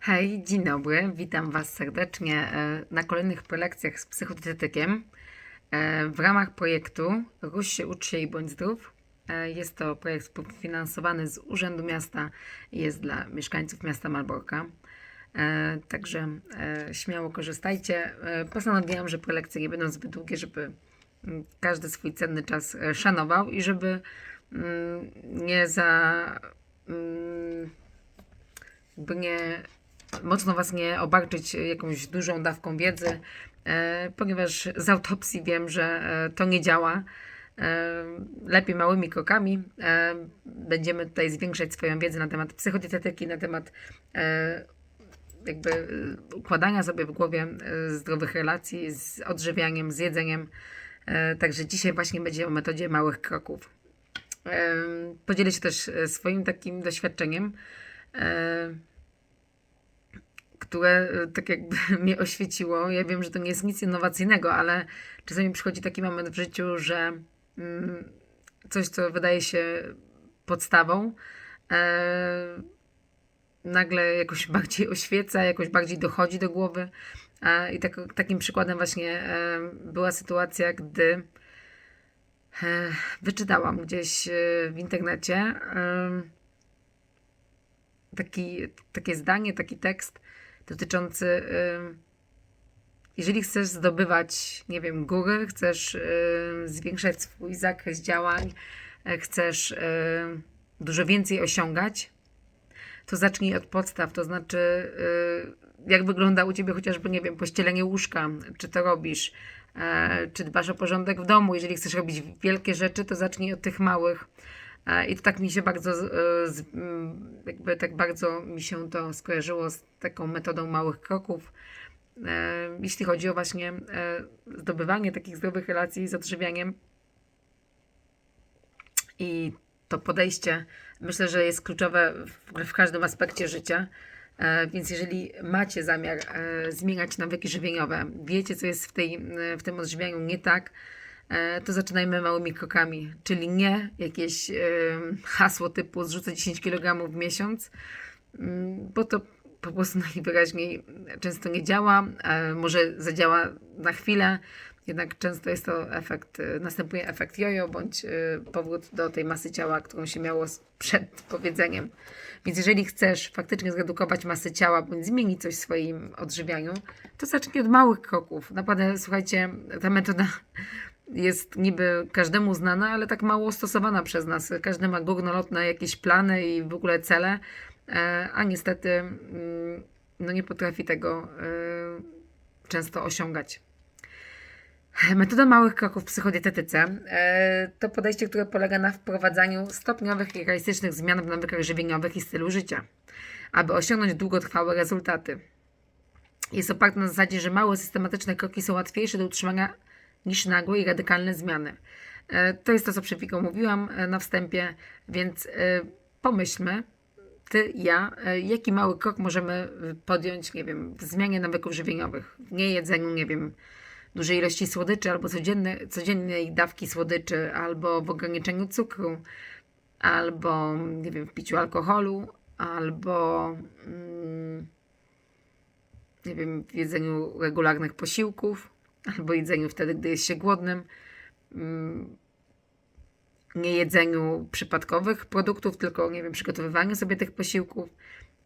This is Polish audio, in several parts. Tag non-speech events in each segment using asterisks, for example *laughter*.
Hej, dzień dobry, witam Was serdecznie e, na kolejnych prelekcjach z psychodietetykiem e, w ramach projektu Rusz się, ucz się i bądź zdrów. E, Jest to projekt finansowany z Urzędu Miasta i jest dla mieszkańców miasta Malborka. Także śmiało korzystajcie. Postanowiłam, że prelekcje nie będą zbyt długie, żeby mm, każdy swój cenny czas szanował i żeby mm, nie za. mm, jakby nie mocno Was nie obarczyć jakąś dużą dawką wiedzy, e, ponieważ z autopsji wiem, że e, to nie działa. E, lepiej małymi krokami. Będziemy tutaj zwiększać swoją wiedzę na temat psychodietetyki, na temat jakby układania sobie w głowie zdrowych relacji z odżywianiem, z jedzeniem. Także dzisiaj właśnie będzie o metodzie małych kroków. Podzielę się też swoim takim doświadczeniem. Które e, tak jakby *laughs* mnie oświeciło. Ja wiem, że to nie jest nic innowacyjnego, ale czasami przychodzi taki moment w życiu, że mm, coś, co wydaje się podstawą, e, nagle jakoś bardziej *laughs* oświeca, jakoś bardziej dochodzi do głowy. E, I tak, takim przykładem właśnie e, była sytuacja, gdy wyczytałam gdzieś w internecie taki, takie zdanie, taki tekst dotyczący, jeżeli chcesz zdobywać, nie wiem, góry, chcesz zwiększać swój zakres działań, y, chcesz dużo więcej osiągać, to zacznij od podstaw, to znaczy y, jak wygląda u Ciebie chociażby, nie wiem, pościelenie łóżka, czy to robisz, e, czy dbasz o porządek w domu. Jeżeli chcesz robić wielkie rzeczy, to zacznij od tych małych. I to tak mi się bardzo, e, jakby tak bardzo mi się to skojarzyło z taką metodą małych kroków. E, Jeśli chodzi o właśnie e, zdobywanie takich zdrowych relacji z odżywianiem i to podejście, myślę, że jest kluczowe w, w każdym aspekcie życia. Więc jeżeli macie zamiar zmieniać nawyki żywieniowe, wiecie, co jest w, tej, w tym odżywianiu nie tak, to zaczynajmy małymi krokami, czyli nie jakieś e, hasło typu zrzucę 10 kg w miesiąc, mm, bo to po prostu *laughs* najwyraźniej często nie działa, e, może zadziała na chwilę, jednak często jest to efekt, e, następuje efekt jojo bądź e, powrót do tej masy ciała, którą się miało przed powiedzeniem. Więc jeżeli chcesz faktycznie zredukować masę ciała bądź zmienić coś w swoim odżywianiu, to zacznij od małych kroków. Naprawdę, słuchajcie, ta metoda jest niby każdemu znana, ale tak mało stosowana przez nas. Każdy ma górnolotne jakieś plany i w ogóle cele, e, a niestety mm, no nie potrafi tego e, często osiągać. Metoda małych kroków w psychodietetyce e, to podejście, które polega na wprowadzaniu stopniowych i realistycznych zmian w nawykach żywieniowych i stylu życia, aby osiągnąć długotrwałe rezultaty. Jest oparte na zasadzie, że małe, systematyczne kroki są łatwiejsze do utrzymania niż nagłe i radykalne zmiany. E, To jest to, co przed chwilą mówiłam e, na wstępie, więc e, pomyślmy, ty, ja, jaki mały krok możemy podjąć, nie wiem, w zmianie nawyków żywieniowych, w niejedzeniu, nie wiem, dużej ilości słodyczy, albo codzienne, codziennej dawki słodyczy, albo w ograniczeniu cukru, albo, nie wiem, w piciu alkoholu, albo, mm, nie wiem, w jedzeniu regularnych posiłków, albo jedzeniu wtedy, gdy jest się głodnym, mm, nie jedzeniu przypadkowych produktów, tylko, nie wiem, przygotowywaniu sobie tych posiłków.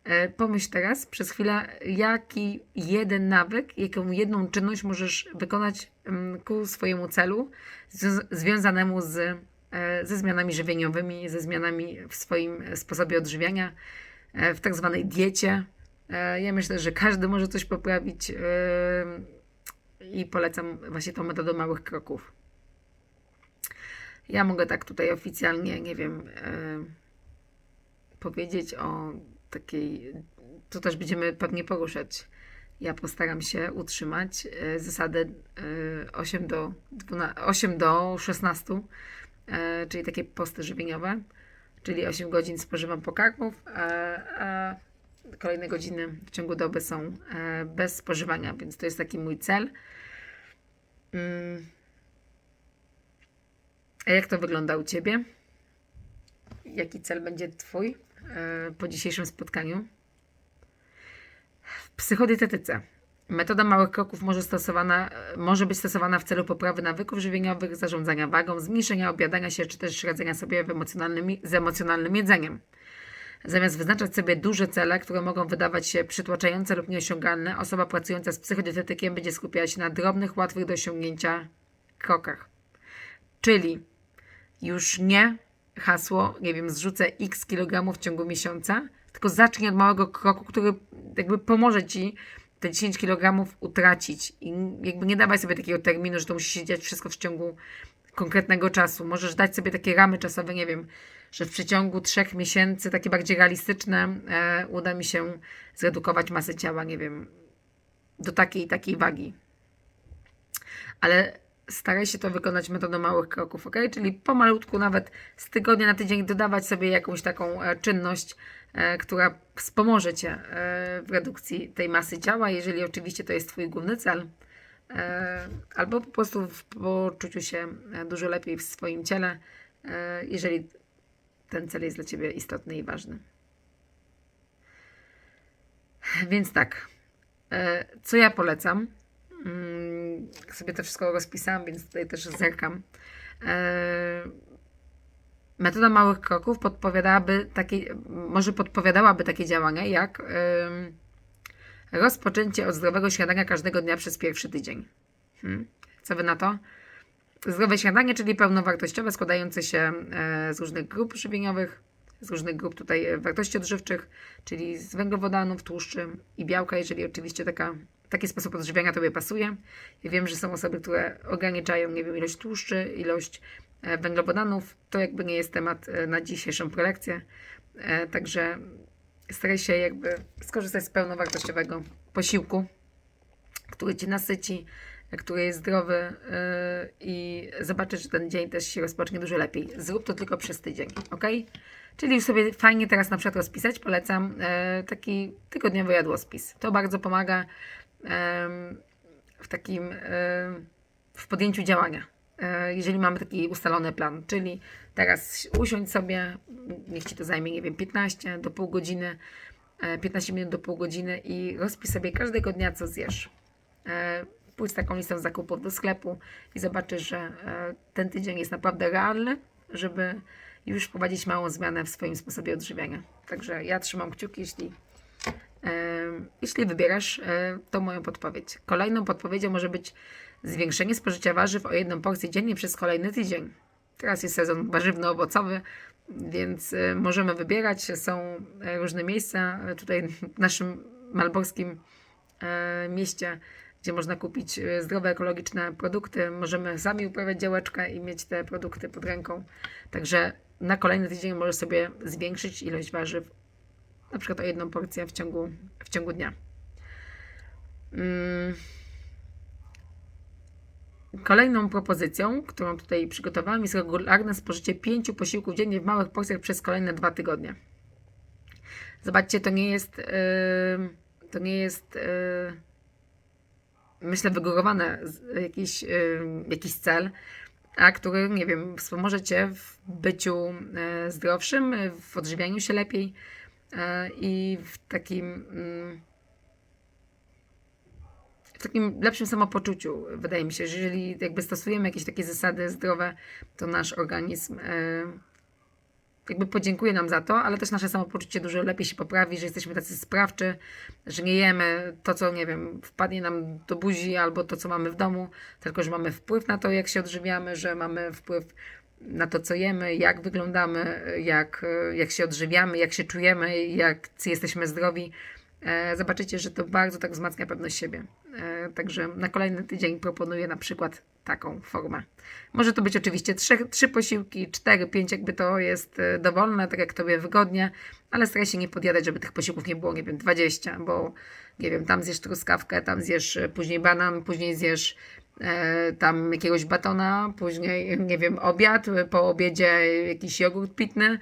E, Pomyśl teraz przez chwilę, jaki jeden nawyk, jaką jedną czynność możesz wykonać mm, ku swojemu celu, zwią- związanemu z, e, ze zmianami żywieniowymi, ze zmianami w swoim sposobie odżywiania, e, w tak zwanej diecie. Ja myślę, że każdy może coś poprawić i polecam właśnie tą metodę małych kroków. Ja mogę tak tutaj oficjalnie, nie wiem, e, powiedzieć o takiej, to też będziemy pewnie poruszać. Ja postaram się utrzymać e, zasadę e, 8 do, 12, 8 do 16, e, czyli takie posty żywieniowe, czyli 8 godzin spożywam pokarmów, a kolejne godziny w ciągu doby są e, bez spożywania, więc to jest taki mój cel. Mm. A jak to wygląda u Ciebie? Jaki cel będzie Twój e, po dzisiejszym spotkaniu? W psychodietetyce metoda małych kroków może, stosowana, może być stosowana w celu poprawy nawyków żywieniowych, zarządzania wagą, zmniejszenia obiadania się czy też radzenia sobie emocjonalnym, z emocjonalnym jedzeniem. Zamiast wyznaczać sobie duże cele, które mogą wydawać się przytłaczające lub nieosiągalne, osoba pracująca z psychodietetykiem będzie skupiała się na drobnych, łatwych do osiągnięcia krokach. Czyli już nie hasło, nie wiem, zrzucę x kilogramów w ciągu miesiąca, tylko zacznij od małego kroku, który jakby pomoże ci te 10 kg utracić. I jakby nie dawaj sobie takiego terminu, że to musi się dziać wszystko w ciągu konkretnego czasu. Możesz dać sobie takie ramy czasowe, nie wiem, że w przeciągu trzech miesięcy, takie bardziej realistyczne, e, uda mi się zredukować masę ciała, nie wiem, do takiej takiej wagi. Ale staraj się to wykonać metodą małych kroków, ok? Czyli pomalutku, nawet z tygodnia na tydzień, dodawać sobie jakąś taką e, czynność, e, która wspomoże Cię w redukcji tej masy ciała, jeżeli oczywiście to jest Twój główny cel. Albo po prostu w poczuciu się dużo lepiej w swoim ciele, jeżeli ten cel jest dla Ciebie istotny i ważny. Więc tak, e, co ja polecam? Mm, sobie to wszystko rozpisałam, więc tutaj też zerkam. E, Metoda małych kroków podpowiadałaby takie, może podpowiadałaby takie działania jak rozpoczęcie od zdrowego śniadania każdego dnia przez pierwszy tydzień. Hmm. Co wy na to? Zdrowe śniadanie, czyli pełnowartościowe, składające się e, z różnych grup żywieniowych, z różnych grup tutaj e, wartości odżywczych, czyli z węglowodanów, tłuszczy i białka, jeżeli oczywiście taka, taki sposób odżywiania Tobie pasuje. Ja wiem, że są osoby, które ograniczają, nie wiem, ilość tłuszczy, ilość e, węglowodanów. To jakby nie jest temat na dzisiejszą prelekcję. Także staraj się jakby skorzystać z pełnowartościowego posiłku, który Cię nasyci, który jest zdrowy i zobaczysz, że ten dzień też się rozpocznie dużo lepiej. Zrób to tylko przez tydzień, ok? Czyli już sobie fajnie teraz na przykład rozpisać, polecam yy, taki tygodniowy jadłospis. To bardzo pomaga w takim, yy, w podjęciu działania. Yy, jeżeli mamy taki ustalony plan, czyli teraz usiądź sobie, niech Ci to zajmie, nie wiem, 15 do pół godziny, yy, 15 minut do pół godziny i rozpis sobie każdego dnia, co zjesz. Pójdź z taką listą zakupów do sklepu i zobaczysz, że e, ten tydzień jest naprawdę realny, żeby już wprowadzić małą zmianę w swoim sposobie odżywiania. Także ja trzymam kciuki, jeśli, e, jeśli wybierasz e, tą moją podpowiedź. Kolejną podpowiedzią może być zwiększenie spożycia warzyw o jedną porcję dziennie przez kolejny tydzień. Teraz jest sezon warzywno-owocowy, więc możemy wybierać. Są różne miejsca tutaj w naszym malborskim mieście, gdzie można kupić e, zdrowe, ekologiczne produkty. Możemy sami uprawiać działeczkę i mieć te produkty pod ręką. Także na kolejny tydzień możesz sobie zwiększyć ilość warzyw, na przykład o jedną porcję w ciągu, w ciągu dnia. Mm. Kolejną propozycją, którą tutaj przygotowałam, jest regularne spożycie pięciu posiłków dziennie w małych porcjach przez kolejne dwa tygodnie. Zobaczcie, to nie jest, yy, to nie jest, yy, myślę, wygórowane jakiś, yy, jakiś cel, a który, nie wiem, wspomoże Cię w byciu yy, zdrowszym, w odżywianiu się lepiej yy, i w takim, w takim lepszym samopoczuciu. Wydaje mi się, że jeżeli jakby stosujemy jakieś takie zasady zdrowe, to nasz organizm jakby podziękuje nam za to, ale też nasze samopoczucie dużo lepiej się poprawi, że jesteśmy tacy sprawczy, że nie jemy to, co, nie wiem, wpadnie nam do buzi albo to, co mamy w domu, tylko że mamy wpływ na to, jak się odżywiamy, że mamy wpływ na to, co jemy, jak wyglądamy, jak, jak się odżywiamy, jak się czujemy, jak jesteśmy zdrowi. E, Zobaczycie, że to bardzo tak wzmacnia pewność siebie. E, Także na kolejny tydzień proponuję na przykład taką formę. Może to być oczywiście trzy, trzy posiłki, cztery, pięć, jakby to jest e, dowolne, tak jak tobie wygodnie, ale staraj się nie podjadać, żeby tych posiłków nie było, nie wiem, 20, bo nie wiem, tam zjesz truskawkę, tam zjesz e, później banan, później zjesz e, tam jakiegoś batona, później, nie wiem, obiad, e, po obiedzie jakiś jogurt pitny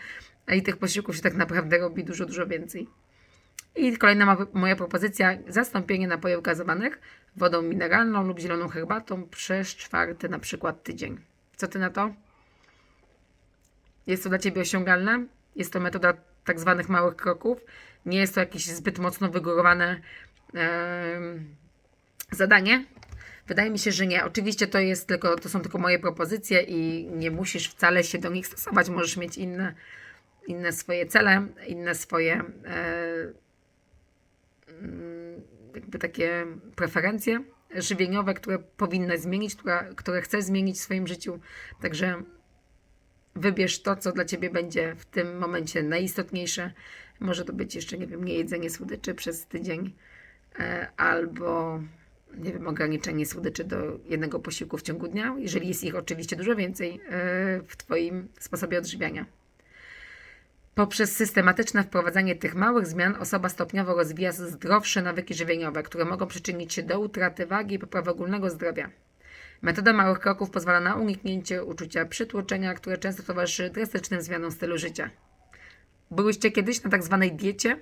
i tych posiłków się tak naprawdę robi dużo, dużo więcej. I kolejna moja propozycja, zastąpienie napojów gazowanych wodą mineralną lub zieloną herbatą przez czwarty na przykład tydzień. Co ty na to? Jest to dla ciebie osiągalne? Jest to metoda tak zwanych małych kroków. Nie jest to jakieś zbyt mocno wygórowane em, zadanie? Wydaje mi się, że nie. Oczywiście to jest tylko, to są tylko moje propozycje i nie musisz wcale się do nich stosować. Możesz mieć inne, inne swoje cele, inne swoje mm, jakby takie preferencje żywieniowe, które powinnaś zmienić, która, które chcesz zmienić w swoim życiu. Także wybierz to, co dla Ciebie będzie w tym momencie najistotniejsze. Może to być jeszcze, nie wiem, nie jedzenie słodyczy przez tydzień e, albo, nie wiem, ograniczenie słodyczy do jednego posiłku w ciągu dnia, jeżeli jest ich oczywiście dużo więcej e, w Twoim sposobie odżywiania. Poprzez systematyczne wprowadzanie tych małych zmian osoba stopniowo rozwija zdrowsze nawyki żywieniowe, które mogą przyczynić się do utraty wagi i poprawy ogólnego zdrowia. Metoda małych kroków pozwala na uniknięcie uczucia przytłoczenia, które często towarzyszy drastycznym zmianom stylu życia. Byłyście kiedyś na tak zwanej diecie?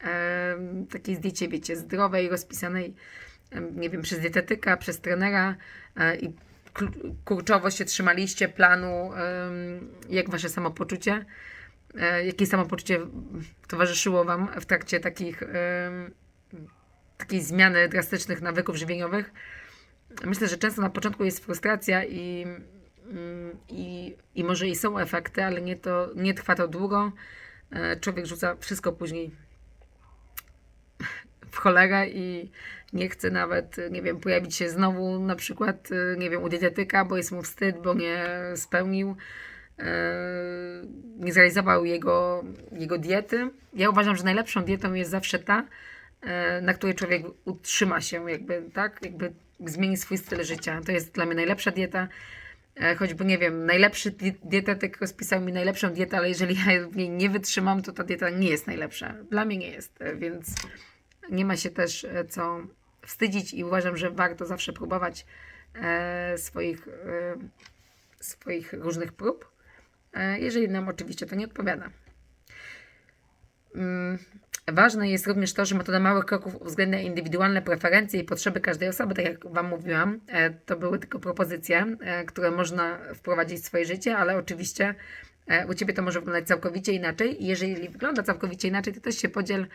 Em, takiej diecie, wiecie, zdrowej, rozpisanej, nie wiem, przez dietetyka, przez trenera e, i kurczowo się trzymaliście planu, jak wasze samopoczucie, jakie samopoczucie towarzyszyło wam w trakcie takich, takiej zmiany drastycznych nawyków żywieniowych. Myślę, że często na początku jest frustracja i, mm, i, i może i są efekty, ale nie, to, nie trwa to długo. E, Człowiek rzuca wszystko później w cholerę i nie chce nawet, nie wiem, pojawić się znowu na przykład, e, nie wiem, u dietetyka, bo jest mu wstyd, bo nie spełnił, e, nie zrealizował jego, jego diety. Ja uważam, że najlepszą dietą jest zawsze ta, e, na której człowiek utrzyma się, jakby, tak, jakby zmieni swój styl życia. To jest dla mnie najlepsza dieta. E, Choćby, nie wiem, najlepszy di- dietetyk rozpisał mi najlepszą dietę, ale jeżeli ja w niej nie wytrzymam, to ta dieta nie jest najlepsza. Dla mnie nie jest, e, więc nie ma się też e, co wstydzić i uważam, że warto zawsze próbować e, swoich, e, swoich różnych prób, e, jeżeli nam oczywiście to nie odpowiada. Mm, Ważne jest również to, że metoda małych kroków uwzględnia indywidualne preferencje i potrzeby każdej osoby, tak jak Wam mówiłam. e, To były tylko propozycje, e, które można wprowadzić w swoje życie, ale oczywiście e, u Ciebie to może wyglądać całkowicie inaczej. Jeżeli wygląda całkowicie inaczej, to też się podziel,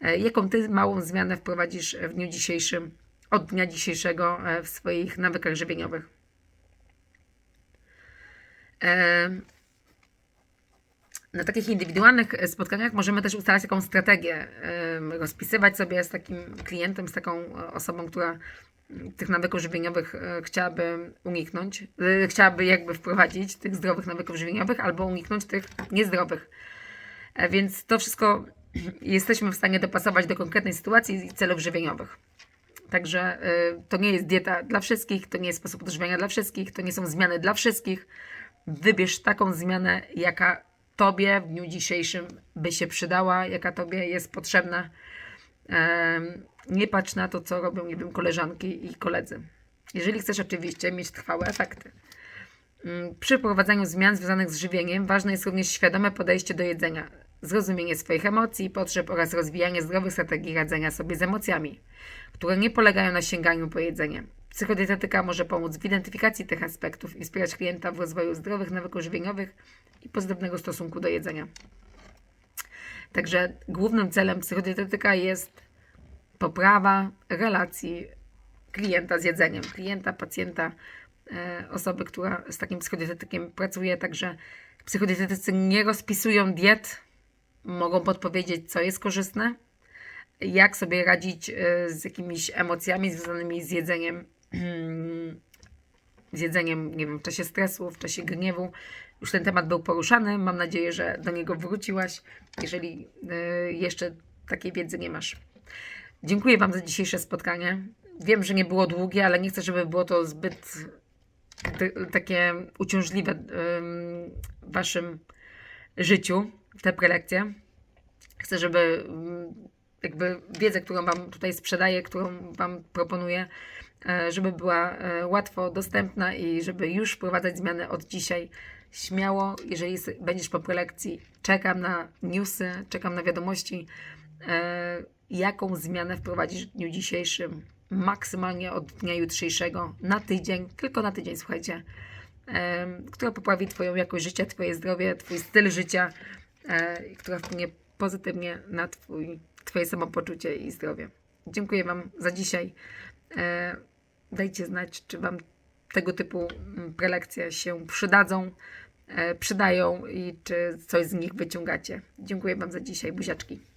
e, jaką Ty małą zmianę wprowadzisz w dniu dzisiejszym, od dnia dzisiejszego e, w swoich nawykach żywieniowych. Na takich indywidualnych e, spotkaniach możemy też ustalać taką strategię, rozpisywać sobie z takim klientem, z taką e, osobą, która tych nawyków żywieniowych e, chciałaby uniknąć, chciałaby jakby wprowadzić tych zdrowych nawyków żywieniowych albo uniknąć tych niezdrowych. Więc to wszystko jesteśmy w stanie dopasować do konkretnej sytuacji i celów żywieniowych. Także to nie jest dieta dla wszystkich, to nie jest sposób odżywiania dla wszystkich, to nie są zmiany dla wszystkich. Wybierz taką zmianę, jaka Tobie w dniu dzisiejszym by się przydała, jaka Tobie jest potrzebna. Nie patrz na to, co robią, nie wiem, koleżanki i koledzy. Jeżeli chcesz oczywiście mieć trwałe efekty. Mm, Przy prowadzeniu zmian związanych z żywieniem ważne jest również świadome podejście do jedzenia, zrozumienie swoich emocji i potrzeb oraz rozwijanie zdrowych strategii radzenia sobie z emocjami, które nie polegają na sięganiu po jedzenie. Psychodietetyka może pomóc w identyfikacji tych aspektów i wspierać klienta w rozwoju zdrowych nawyków żywieniowych i pozytywnego stosunku do jedzenia. Także głównym celem psychodietetyka jest poprawa relacji klienta z jedzeniem, klienta, pacjenta, e, osoby, która z takim psychodietetykiem pracuje. Także psychodietetycy nie rozpisują diet, mogą podpowiedzieć, co jest korzystne, jak sobie radzić e, z jakimiś emocjami związanymi z jedzeniem, z jedzeniem, nie wiem, w czasie stresu, w czasie gniewu. Już ten temat był poruszany. Mam nadzieję, że do niego wróciłaś, jeżeli e, jeszcze takiej wiedzy nie masz. Dziękuję Wam za dzisiejsze spotkanie. Wiem, że nie było długie, ale nie chcę, żeby było to zbyt takie uciążliwe w Waszym życiu, te prelekcje. Chcę, żeby jakby wiedzę, którą Wam tutaj sprzedaję, którą Wam proponuję, żeby była e, łatwo dostępna i żeby już wprowadzać zmiany od dzisiaj. Śmiało, jeżeli będziesz po prelekcji, czekam na newsy, czekam na wiadomości, e, jaką zmianę wprowadzisz w dniu dzisiejszym, maksymalnie od dnia jutrzejszego, na tydzień, tylko na tydzień, słuchajcie, która poprawi Twoją jakość życia, Twoje zdrowie, Twój styl życia, e, która wpłynie pozytywnie na twój, Twoje samopoczucie i zdrowie. Dziękuję Wam za dzisiaj. Dajcie znać, czy Wam tego typu mm, prelekcje się przydadzą, e, przydają i czy coś z nich wyciągacie. Dziękuję Wam za dzisiaj. Buziaczki.